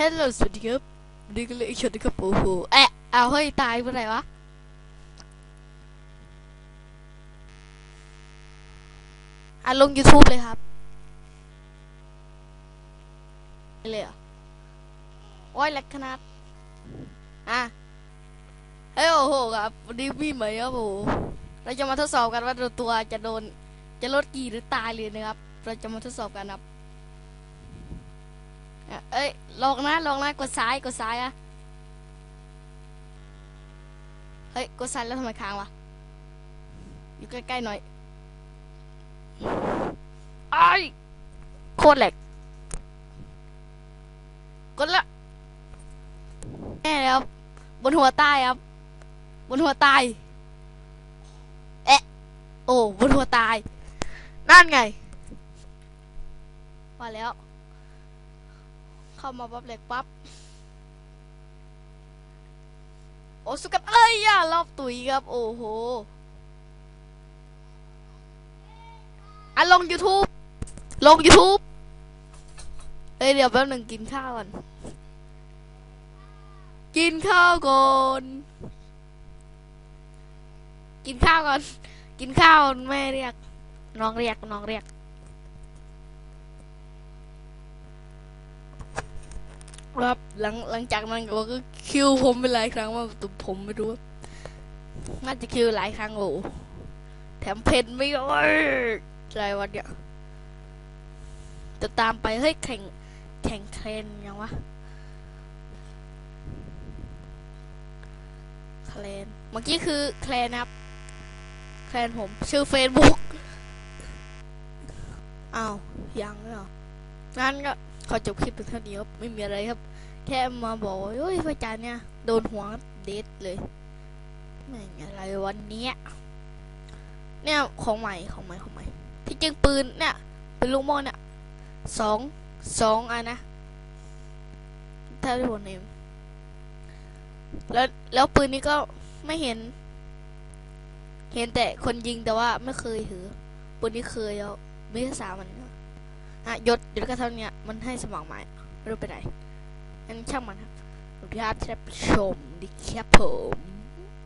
ฮลโหลสวัสดีครับวันนี่ก็เลยชนนะครับโอ้โหแอะเอาเฮ้ยตายเมื่อไหร่วะอะลง YouTube เลยครับเลยเหรอโอ้ยแหลกขนาด อะเฮ้ยโอ้โหครับวันนี้มีไหมครับโอ้เราจะมาทดสอบกันว่าตัวจะโดน จะลดกี่หรือตายเลยนะครับ เราจะมาทดสอบกันครับ เอ้ยลงนะลงนะกดซ้ายกดซ้ายอะเฮ้ยกดซ้ายแล้วทำไมค้างวะอยู่ใกล้ๆหน่อยไอ้ายโคตรแหลกกดละแน่แล้วบนหัวใต้ครับ บนหัวใต้เอ๊ะโอ้บนหัวใต้นั่นไงว่าแล้ว เข้ามาปั๊บเหล็กปั๊บโอ้สุกันเอ้ยย่ารอบตุยครับ โอ้โหอะลง YouTube ลง YouTube เอ้ยเดี๋ยวแป๊บหนึ่งกินข้าวก่อน กินข้าวก่อน กินข้าวก่อน กินข้าวแม่เรียก น้องเรียก น้องเรียก ครับ หลังหลังจากนั้นก็ก็คิวผมไปหลายครั้งว่าตุผมไม่รู้น่าจะคิวหลายครั้งโอ้แถมเพนไม่โอ้ยอะไรวะเนี่ยจะตามไปเฮ้ยแข่งแข่งแคลนยังวะแคลนเมื่อกี้คือแคลนครับแคลนผมชื่อเฟซบุ๊กอ้าว ยังเหรอ งั้นก็ ขอจบคลิปเพียงเท่านี้ครับไม่มีอะไรครับ แค่มาบอกว่าเฮ้ยพระจันทร์เนี่ยโดนหัวเด็ดเลยไม่งอะไรวันนี้เนี่ยของใหม่ของใหม่ของใหม่ ที่จริงปืนเนี่ยเป็นลูกโม่เนี่ยสองสองอันนะถ้าที่ผมเห็นแล้วแล้วปืนนี้ก็ไม่เห็น เห็นแต่คนยิงแต่ว่าไม่เคยถือปืนนี้เคยแล้วไม่สามันก็ อะยศยศก็เท่านี้มันให้สมองใหม่ไม่รู้ไปไหนงั้นช่างมันครับขอบคุณครับที่รับชมดีครับผม